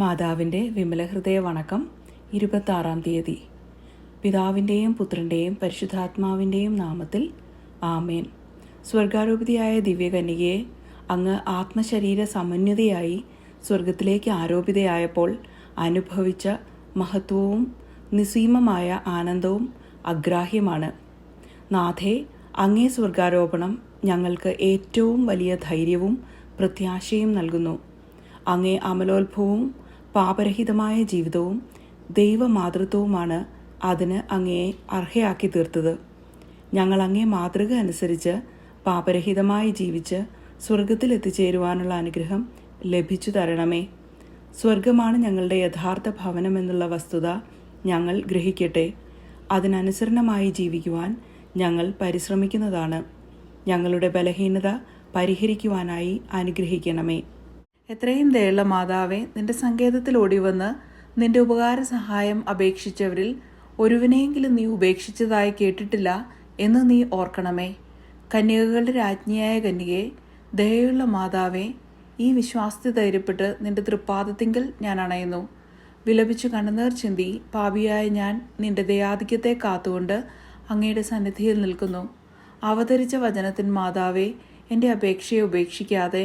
മാതാവിന്റെ വിമലഹൃദയ വണക്കം ഇരുപത്താറാം തീയതി. പിതാവിന്റെയും പുത്രന്റെയും പരിശുദ്ധാത്മാവിന്റെയും നാമത്തിൽ ആമേൻ. സ്വർഗാരോപിതയായ ദിവ്യകന്യകയെ അങ്ങ് ആത്മശരീര സമന്വതയായി സ്വർഗത്തിലേക്ക് ആരോപിതയായപ്പോൾ അനുഭവിച്ച മഹത്വവും നിസീമമായ ആനന്ദവും അഗ്രാഹ്യമാണ്. നാഥേ അങ്ങേ സ്വർഗാരോപണം ഞങ്ങൾക്ക് ഏറ്റവും വലിയ ധൈര്യവും പ്രത്യാശയും നൽകുന്നു. അങ്ങേ അമലോത്ഭവവും പാപരഹിതമായ ജീവിതവും ദൈവമാതൃത്വവുമാണ് അതിന് അങ്ങയെ അർഹയാക്കി തീർത്തത്. ഞങ്ങൾ അങ്ങേ മാതൃക അനുസരിച്ച് പാപരഹിതമായി ജീവിച്ച് സ്വർഗത്തിൽ എത്തിച്ചേരുവാനുള്ള അനുഗ്രഹം ലഭിച്ചു തരണമേ. സ്വർഗമാണ് ഞങ്ങളുടെ യഥാർത്ഥ ഭവനമെന്നുള്ള വസ്തുത ഞങ്ങൾ ഗ്രഹിക്കട്ടെ. അതിനനുസരണമായി ജീവിക്കുവാൻ ഞങ്ങൾ പരിശ്രമിക്കുന്നതാണ്. ഞങ്ങളുടെ ബലഹീനത പരിഹരിക്കുവാനായി അനുഗ്രഹിക്കണമേ. എത്രയും ദയുള്ള മാതാവേ നിന്റെ സങ്കേതത്തിൽ ഓടിവന്ന് നിന്റെ ഉപകാര സഹായം അപേക്ഷിച്ചവരിൽ ഒരുവിനെയെങ്കിലും നീ ഉപേക്ഷിച്ചതായി കേട്ടിട്ടില്ല എന്ന് നീ ഓർക്കണമേ. കന്യകകളുടെ രാജ്ഞിയായ കന്യകെ ദയുള്ള മാതാവേ ഈ വിശ്വാസത്തെ ധൈര്യപ്പെട്ട് നിന്റെ തൃപ്പാദത്തിങ്കൽ ഞാൻ അണയുന്നു. വിലപിച്ചു കണ്ണുനീർ ചിന്തി പാപിയായ ഞാൻ നിന്റെ ദയാധിക്യത്തെ കാത്തുകൊണ്ട് അങ്ങയുടെ സന്നിധിയിൽ നിൽക്കുന്നു. അവതരിച്ച വചനത്തിൻ മാതാവേ എന്റെ അപേക്ഷയെ ഉപേക്ഷിക്കാതെ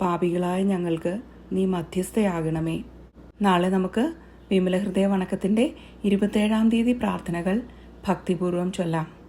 പാപികളായ ഞങ്ങൾക്ക് നീ മധ്യസ്ഥയാകണമേ. നാളെ നമുക്ക് വിമല ഹൃദയ വണക്കത്തിന്റെ ഇരുപത്തേഴാം തീയതി പ്രാർത്ഥനകൾ ഭക്തിപൂർവം ചൊല്ലാം.